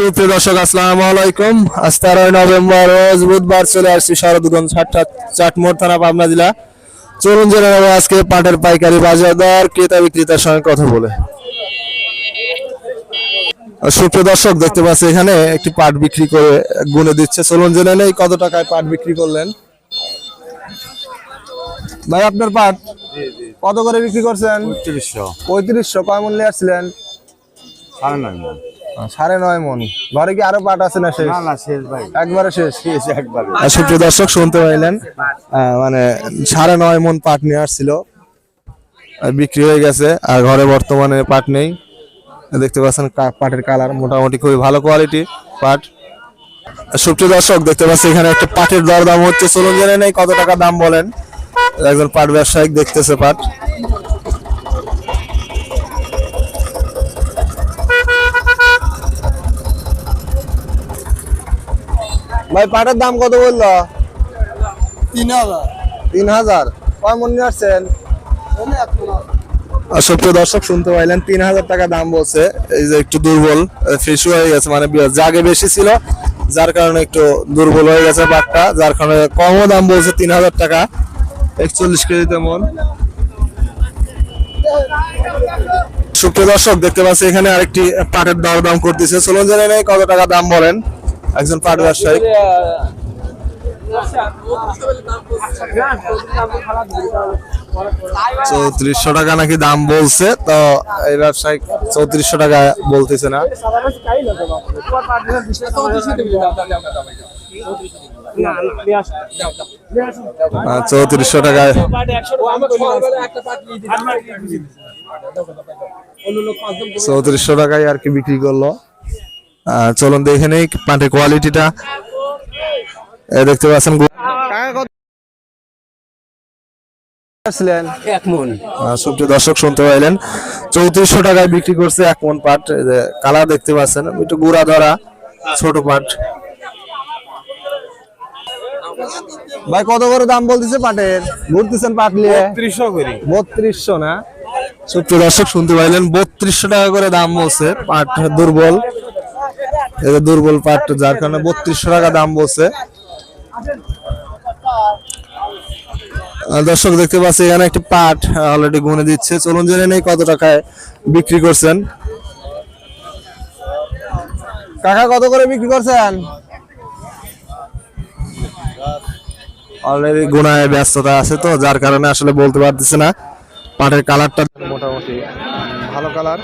সুপ্রিয় দর্শক আসসালামু আলাইকুম। আজ তেরোই নভেম্বর রোজ বুধবার চলে আসছি শরৎগঞ্জ ছাট্টা চাটমোড় থানা পাবনা জেলা। চলুন জেনে নেব আজকে পাটের পাইকারি বাজার দর ক্রেতা বিক্রেতার সঙ্গে কথা বলে। সুপ্রিয় দর্শক দেখতে পাচ্ছি এখানে একটি পাট বিক্রি করে গুনে দিচ্ছে। চলুন জেনে নেই কত টাকায় পাট বিক্রি করলেন। ভাই আপনার পাট কত করে বিক্রি করছেন? তিরিশশো পঁয়ত্রিশশো কয় মূল্যে আসছিলেন? সাড়ে নয় সাড়ে নয় মন ঘরে কি আরও পাট আছে না শেষ? না না শেষ ভাই। একবারে শেষ। শেষ একবারে। সুপ্রিয় দর্শক শুনতে পাইলেন আহ, মানে সাড়ে নয় মন পাট নিয়ে আসছিল। বিক্রি হয়ে গেছে আর ঘরে বর্তমানে পাট নেই। দেখতে পাচ্ছেন পাটের কালার মোটামুটি খুবই ভালো কোয়ালিটি পাট। আর সুপ্রিয় দর্শক দেখতে পাচ্ছি এখানে একটা পাটের দর দাম হচ্ছে। চলুন জেনে নেই কত টাকা দাম বলেন। একজন পাট ব্যবসায়িক দেখতেছে পাট। ভাই পাটের দাম কত বলল? তিন হাজার। তিন হাজার। কয় মন নিয়ে আসছেন? আর সুপ্রিয় দর্শক শুনতে পাইলেন তিন হাজার টাকা দাম বলছে। এই যে একটু দুর্বল ফ্রেশ হয়ে গেছে মানে বি- জাগে বেশি ছিল যার কারণে একটু দুর্বল হয়ে গেছে পাটটা যার কারণে কমও দাম বলছে তিন হাজার টাকা। একচল্লিশ কেজি তেমন সুপ্রিয় দর্শক দেখতে পাচ্ছি এখানে আরেকটি পাটের দর দাম করতেছে। চলুন জেনে নেই কত টাকা দাম বলেন। একজন পাট ব্যবসায়ী চৌত্রিশশো টাকা নাকি দাম বলছে, তো এই ব্যবসায়ী চৌত্রিশশো টাকা বলতেছে না। চৌত্রিশশো টাকায়। চৌত্রিশশো টাকায় আর কি বিক্রি করল। চলুন দেখে নেই পাটের কোয়ালিটিটা দেখতে পাচ্ছেন গু- এক মন। সুপ্রিয় দর্শক শুনতে পাইলেন। চৌত্রিশশো টাকায় বিক্রি করছে এক মন পাট। কালার দেখতে পাচ্ছেন একটু গুড়া ধরা ছোট পাট। ভাই কত করে দাম বলতেছে পাটের? ঘুরতেছেন পাট নিয়ে? ত্রিশশো করি। বত্রিশশো না? সুপ্রিয় দর্শক শুনতে পাইলেন বত্রিশশো টাকা করে দাম বলছে পাট দুর্বল। যে দুর্বল পাট, যার কারণে বত্রিশশো টাকা দাম বলছে। দর্শক দেখতে পাচ্ছি এখানে একটি পাট অলরেডি গুনে দিচ্ছে। চলুন জেনে নেই কত টাকায় বিক্রি করছেন। কাকা, কত করে বিক্রি করছেন? অলরেডি গুনায় ব্যস্ততা আছে তো, যার কারণে আসলে বলতে পারতেছে না। পাটের কালারটা মোটামুটি ভালো কালার